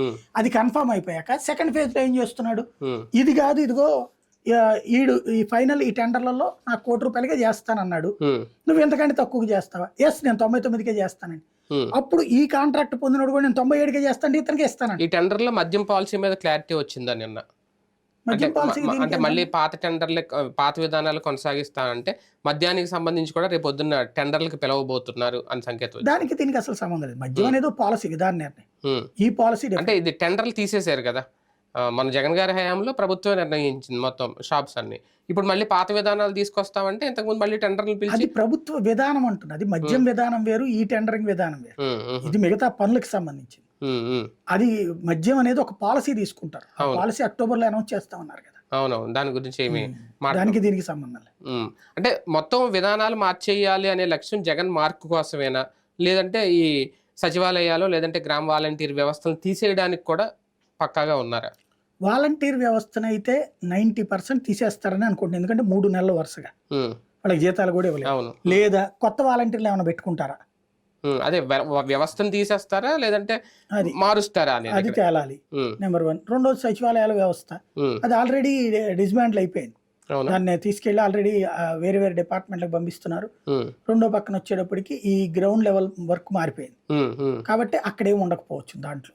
ఉమ్, అది కన్ఫర్మ్ అయిపోయాక సెకండ్ ఫేజ్లో ఏం చేస్తున్నాడు? ఇది కాదు ఇదిగో ఈడు ఈ ఫైనల్ ఈ టెండర్లలో నాకు కోటి రూపాయలకే చేస్తానన్నాడు. నువ్వు ఎంతకంటే తక్కువకి చేస్తావా? ఎస్ నేను తొంభై తొమ్మిదికే చేస్తానండి. అప్పుడు ఈ కాంట్రాక్ట్ పొందినోడు కూడా నేను తొంభై ఏడుకే చేస్తాను ఇతనికి ఇస్తానండి. ఈ టెండర్లో మద్యం పాలసీ మీద క్లారిటీ వచ్చిందా నిన్న? అంటే మళ్ళీ పాత టెండర్లు పాత విధానాలు కొనసాగిస్తానంటే మద్యానికి సంబంధించి కూడా రేపు పొద్దున్న టెండర్లకు పిలవబోతున్నారు అని సంకేతం. దానికి దీనికి అసలు సంబంధం లేదు. మద్యం అనేది పాలసీ విధాన నిర్ణయం. ఈ పాలసీ అంటే ఇది టెండర్లు తీసేశారు కదా. మన జగన్ గారి హయాంలో ప్రభుత్వం నిర్ణయించింది మొత్తం షాప్స్ అన్ని. ఇప్పుడు మళ్ళీ పాత విధానాలు తీసుకొస్తామంటే ఇంతకుముందు మళ్ళీ టెండర్లు పిలిచి అది ప్రభుత్వ విధానం అంటుంది అది మద్యం విధానం వేరు ఈ టెండరింగ్ విధానం వేరు. ఇది మిగతా పనులకు సంబంధించింది. అది మద్యం అనేది ఒక పాలసీ తీసుకుంటారు. పాలసీ అక్టోబర్లో అనౌన్స్ చేస్తా ఉన్నారు కదా. అవునవును. దాని గురించి ఏమి దానికి దీనికి సంబంధం. అంటే మొత్తం విధానాలు మార్చేయాలి అనే లక్ష్యం జగన్ మార్క్ కోసమేనా? లేదంటే ఈ సచివాలయాలు లేదంటే గ్రామ వాలంటీర్ వ్యవస్థను తీసేయడానికి కూడా పక్కాగా ఉన్నారా? వాలంటీర్ వ్యవస్థను అయితే నైన్టీ పర్సెంట్ తీసేస్తారని అనుకుంటున్నాను ఎందుకంటే మూడు నెలల వరుసగా. వాళ్ళకి జీతాలు కూడా ఇవ్వలేదు. లేదా కొత్త వాలంటీర్లు ఏమైనా పెట్టుకుంటారా? అదే వ్య- వ్యవస్థను తీసేస్తారా లేదంటే అది. మారుస్తారా అది. తేలాలి. Number one. రెండోది సచివాలయాల వ్యవస్థ. అది ఆల్రెడీ డిస్మాంటిల్ అయిపోయింది. దాన్ని తీసుకెళ్ళి ఆల్రెడీ వేరే వేరే డిపార్ట్మెంట్లకు పంపిస్తున్నారు. రెండో పక్కన వచ్చేటప్పటికి ఈ గ్రౌండ్ లెవెల్ వర్క్ మారిపోయింది. కాబట్టి అక్కడేం ఉండకపోవచ్చు దాంట్లో.